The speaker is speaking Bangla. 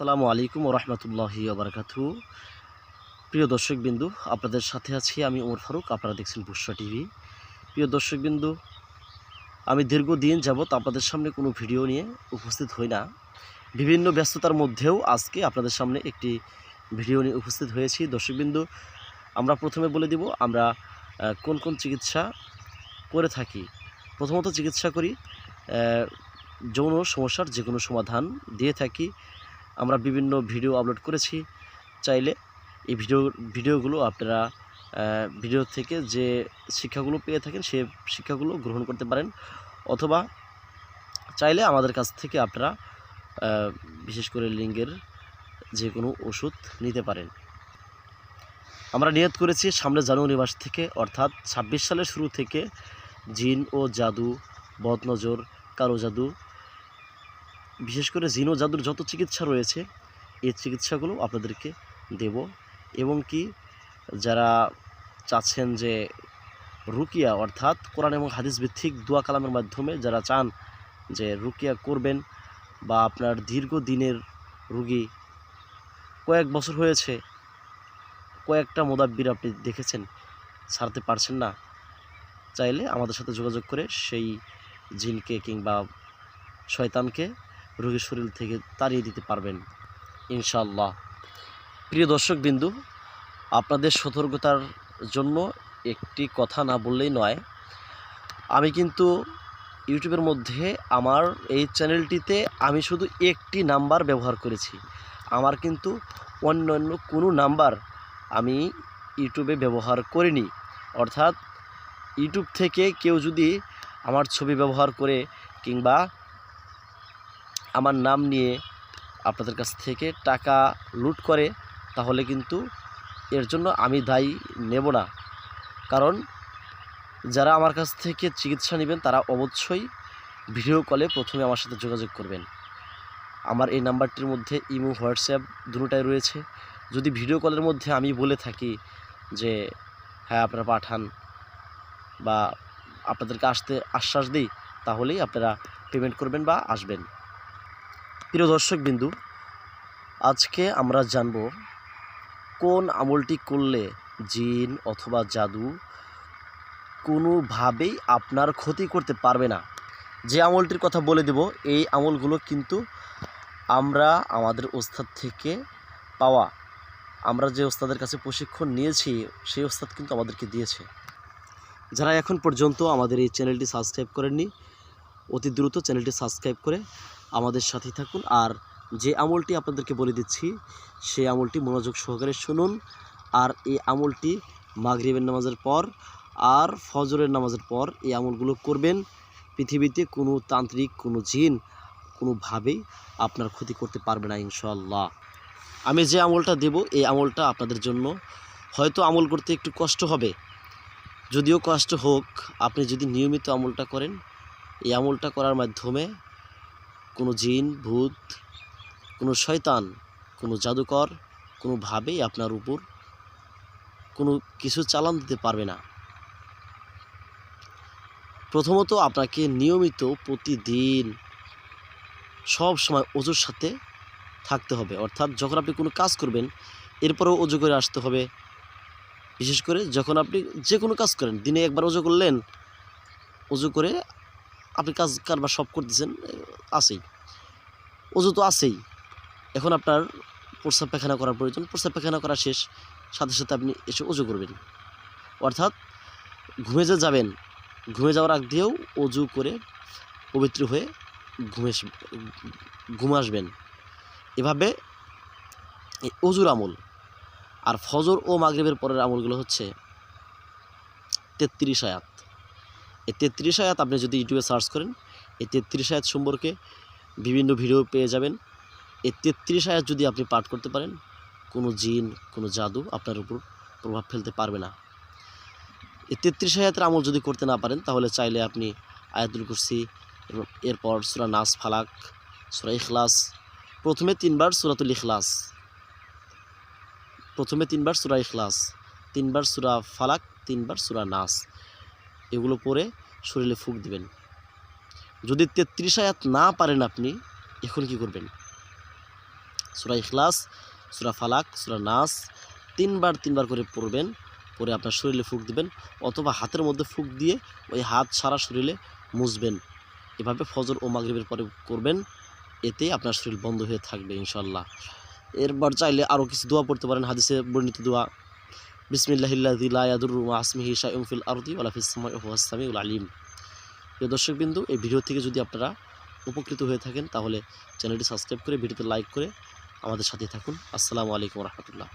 আসসালামু আলাইকুম রহমতুল্লাহি আবরকাতু প্রিয় দর্শকবিন্দু, আপনাদের সাথে আছি আমি ওমর ফারুক, আপনারা দেখছেন বুসরা টিভি। প্রিয় দর্শকবিন্দু, আমি দীর্ঘদিন যাবৎ আপনাদের সামনে কোনো ভিডিও নিয়ে উপস্থিত হই না। বিভিন্ন ব্যস্ততার মধ্যেও আজকে আপনাদের সামনে একটি ভিডিও নিয়ে উপস্থিত হয়েছি। দর্শকবিন্দু, আমরা প্রথমে বলে দিব, আমরা কোন কোন চিকিৎসা করে থাকি। প্রথমত চিকিৎসা করি যৌন সমস্যার যে কোনো সমাধান দিয়ে থাকি। আমরা বিভিন্ন ভিডিও আপলোড করেছি। চাইলে এই ভিডিও, ভিডিওগুলো আপনারা ভিডিও থেকে যে শিক্ষাগুলো পেয়ে থাকেন, সে শিক্ষাগুলো গ্রহণ করতে পারেন। অথবা চাইলে আমাদের কাছ থেকে আপনারা বিশেষ করে লিঙ্গের যে কোনো ওষুধ নিতে পারেন। আমরা নিয়ত করেছি সামনে জানুয়ারি মাস থেকে, অর্থাৎ ছাব্বিশ সালের শুরু থেকে জিন ও জাদু, বদনজর, কালো জাদু বিশেষ করে জিনো জাদুর যত চিকিৎসা রয়েছে, এই চিকিৎসাগুলো আপনাদেরকে দেব। এবং কি যারা চাচ্ছেন যে রুকিয়া অর্থাৎ কোরআন এবং হাদিস ভিত্তিক দোয়া কালামের মাধ্যমে যারা চান যে রুকিয়া করবেন বা আপনার দীর্ঘ দিনের রুগী কয়েক বছর হয়েছে, কয়েকটা মোদাব্বির আপনি দেখেছেন, ছাড়তে পারছেন না, চাইলে আমাদের সাথে যোগাযোগ করে সেই জিনকে কিংবা শয়তানকে রোগীর শরীর থেকে তাড়িয়ে দিতে পারবেন ইনশাল্লাহ প্রিয় দর্শকবিন্দু, আপনাদের সতর্কতার জন্য একটি কথা না বললেই নয়, আমি কিন্তু ইউটিউবের মধ্যে আমার এই চ্যানেলটিতে আমি শুধু একটি নাম্বার ব্যবহার করেছি। আমার কিন্তু অন্য অন্য কোনো নাম্বার আমি ইউটিউবে ব্যবহার করিনি। অর্থাৎ ইউটিউব থেকে কেউ যদি আমার ছবি ব্যবহার করে কিংবা আমার নাম নিয়ে আপনাদের কাছ থেকে টাকা লুট করে, তাহলে কিন্তু এর জন্য আমি দায়ী নেব না। কারণ যারা আমার কাছ থেকে চিকিৎসা নেবেন, তারা অবশ্যই ভিডিও কলে প্রথমে আমার সাথে যোগাযোগ করবেন। আমার এই নাম্বারটির মধ্যে ইমো, হোয়াটসঅ্যাপ দুটোটাই রয়েছে। যদি ভিডিও কলের মধ্যে আমি বলে থাকি যে হ্যাঁ আপনারা পাঠান বা আপনাদেরকে আসতে আশ্বাস দিই, তাহলেই আপনারা পেমেন্ট করবেন বা আসবেন। প্রিয় দর্শকবিন্দু, আজকে আমরা জানব কোন আমলটি করলে জিন অথবা জাদু কোনোভাবেই আপনার ক্ষতি করতে পারবে না। যে আমলটির কথা বলে দেব, এই আমলগুলো কিন্তু আমরা আমাদের ওস্তাদ থেকে পাওয়া, আমরা যে ওস্তাদের কাছে প্রশিক্ষণ নিয়েছি, সেই ওস্তাদ কিন্তু আমাদেরকে দিয়েছে। যারা এখন পর্যন্ত আমাদের এই চ্যানেলটি সাবস্ক্রাইব করেননি, অতি দ্রুত চ্যানেলটি সাবস্ক্রাইব করে আমাদের সাথেই থাকুন। আর যে আমলটি আপনাদেরকে বলে দিচ্ছি, সেই আমলটি মনোযোগ সহকারে শুনুন। আর এই আমলটি মাগরিবের নামাজের পর আর ফজরের নামাজের পর এই আমলগুলো করবেন। পৃথিবীতে কোনো তান্ত্রিক, কোনো জিন কোনোভাবেই আপনার ক্ষতি করতে পারবে না ইনশাল্লাহ আমি যে আমলটা দেব, এই আমলটা আপনাদের জন্য। হয়তো আমল করতে একটু কষ্ট হবে। যদিও কষ্ট হোক, আপনি যদি নিয়মিত আমলটা করেন, এই আমলটা করার মাধ্যমে কোনো জিন, ভূত, কোনো শয়তান, কোনো জাদুকর কোনোভাবেই আপনার উপর কোনো কিছু চালান দিতে পারবে না। প্রথমত আপনাকে নিয়মিত প্রতিদিন সব সময় অজুর সাথে থাকতে হবে। অর্থাৎ যখন আপনি কোনো কাজ করবেন, এরপরেও অজু করে আসতে হবে। বিশেষ করে যখন আপনি যে কোনো কাজ করেন, দিনে একবার অজু করলেন, অজু করে আপনি কাজ কারবার সব করতেছেন আছেই। অজু তো আছেই। এখন আপনার প্রস্রাব পায়খানা করার প্রয়োজন। প্রস্রাব পায়খানা করা শেষ, সাথে সাথে আপনি এসে অজু করবেন। অর্থাৎ ঘুমে যে যাবেন, ঘুমে যাওয়ার আগ দিয়েও অজু করে পবিত্র হয়ে ঘুমে ঘুম আসবেন। এভাবে অজুর আমল, আর ফজর ও মাগরিবের পরের আমলগুলো হচ্ছে তেত্রিশ আয়াত। এই তেত্রিশ আয়াত আপনি যদি ইউটিউবে সার্চ করেন, এই তেত্রিশ আয়াত সম্পর্কে বিভিন্ন ভিডিও পেয়ে যাবেন। এই তেত্রিশ আয়াত যদি আপনি পাঠ করতে পারেন, কোনো জিন, কোনো জাদু আপনার উপর প্রভাব ফেলতে পারবে না। এই তেত্রিশ আয়াতের আমল যদি করতে না পারেন, তাহলে চাইলে আপনি আয়াতুল কুরসি এরপর সুরা নাস, ফালাক, সুরা ইখলাস, প্রথমে তিনবার সুরাতুল ইখলাস, প্রথমে তিনবার সুরা ইখলাস, তিনবার সুরা ফালাক, তিনবার সুরা নাস। এগুলো পরে শরীরে ফুক দিবেন। যদি তেত্রিশ আয়াত না পারেন আপনি, এখন কি করবেন? সুরা ইখলাস, সুরা ফালাক, সুরা নাস তিনবার তিনবার করে পড়বেন, পরে আপনার শরীরে ফুক দিবেন, অথবা হাতের মধ্যে ফুক দিয়ে ওই হাত সারা শরীরে মুছবেন। এভাবে ফজর ও মাগরিবের পরে করবেন, এতে আপনার শরীর বন্ধ হয়ে থাকবে ইনশাল্লাহ এরপর চাইলে আরও কিছু দোয়া পড়তে পারেন, হাদিসে বর্ণিত দোয়া। বিসমিল্লাহিল্লাদিল্লাদুর আসমিহি শাইফিল আরদি ওলাফিসামিউল আলিম। প্রিয় দর্শকবিন্দু, এই ভিডিও থেকে যদি আপনারা উপকৃত হয়ে থাকেন, তাহলে চ্যানেলটি সাবস্ক্রাইব করে, ভিডিওতে লাইক করে আমাদের সাথে থাকুন। আসসালামু আলাইকুম রহমতুল্লাহ।